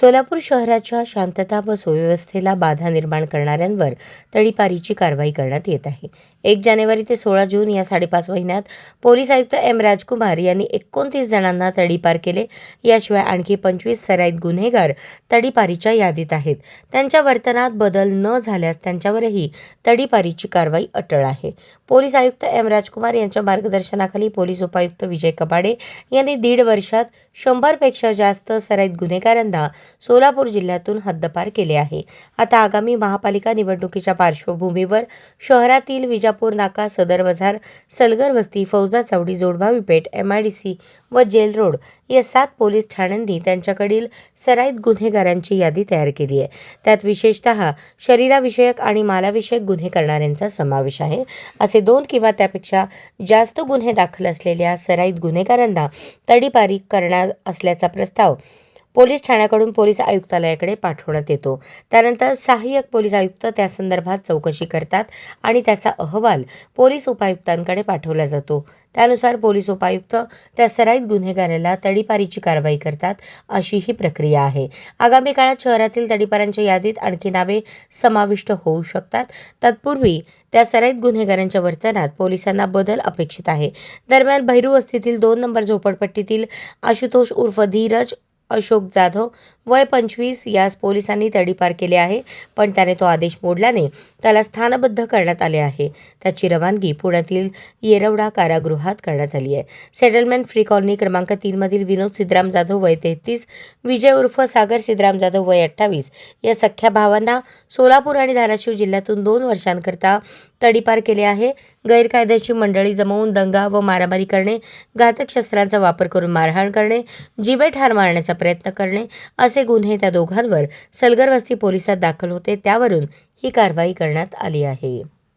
सोलापूर शहराच्या शांतता व सुव्यवस्थेला बाधा निर्माण करणाऱ्यांवर तडीपारीची कारवाई करण्यात येत आहे. एक जानेवारी ते सोळा जून या साडेपाच महिन्यात पोलीस आयुक्त एम राजकुमार यांनी एकोणतीस जणांना तडीपार केले. याशिवाय आणखी पंचवीस सराईत गुन्हेगार तडीपारीच्या यादीत आहेत. त्यांच्या वर्तनात बदल न झाल्यास त्यांच्यावरही तडीपारीची कारवाई अटळ आहे. पोलीस आयुक्त एम राजकुमार यांच्या मार्गदर्शनाखाली पोलीस उपायुक्त विजय कपाडे यांनी दीड वर्षात शंभरपेक्षा जास्त सराईत गुन्हेगारांना सोलापूर जिल्ह्यातून हद्दपार केले आहे. आता आगामी महापालिका निवडणुकीच्या पार्श्वभूमीवर शहरातील विजापूर नाका सदर बाजार Salgar Vasti Faujdar Chavadi Jodbhavi Peth M I D C व जेल रोड या सात पोलीस ठाण्यांनी त्यांच्याकडील सराईत गुन्हेगारांची यादी तयार केली आहे. त्यात विशेषतः शरीराविषयक आणि मालाविषयक गुन्हे करणाऱ्यांचा समावेश आहे. असे दोन किंवा त्यापेक्षा जास्त गुन्हे दाखल असलेल्या सराईत गुन्हेगारांना तडीपारी करणार असल्याचा प्रस्ताव पोलीस ठाण्याकडून पोलीस आयुक्तालयाकडे पाठवण्यात येतो. त्यानंतर सहाय्यक पोलीस आयुक्त त्या संदर्भात चौकशी करतात आणि त्याचा अहवाल पोलीस उपायुक्तांकडे पाठवला जातो. त्यानुसार पोलीस उपायुक्त त्या सराईत गुन्हेगाराला तडीपारीची कारवाई करतात अशी ही प्रक्रिया आहे. आगामी काळात शहरातील तडीपारांच्या यादीत आणखी नावे समाविष्ट होऊ शकतात. तत्पूर्वी त्या सराईत गुन्हेगारांच्या वर्तनात पोलिसांना बदल अपेक्षित आहे. दरम्यान भैरू वस्तीतील दोन नंबर झोपडपट्टीतील आशुतोष उर्फ धीरज अशोक जाधव वय पंचवीस यास पोलिसांनी तडीपार केले आहे पण त्याने तो आदेश मोडल्याने त्याला स्थानबद्ध करण्यात आले आहे. त्याची रवानगी पुण्यातील येरवडा कारागृहात करण्यात आली आहे. सेटलमेंट फ्री कॉलनी क्रमांक तीनमधील विनोद सिद्धराम जाधव वय तेहतीस विजय उर्फ सागर सिद्धराम जाधव वय अठ्ठावीस या सख्या भावांना सोलापूर आणि धाराशिव जिल्ह्यातून दोन वर्षांकरता तडीपार केले आहे. गैरकायदेशीर मंडळी जमवून दंगा व मारामारी करणे घातक शस्त्रांचा वापर करून मारहाण करणे जिवे ठार मारण्याचा प्रयत्न करणे असे गुन्हे त्या दोघांवर सलगरवस्ती पोलिसात दाखल होते त्यावरून ही कारवाई करण्यात आली आहे.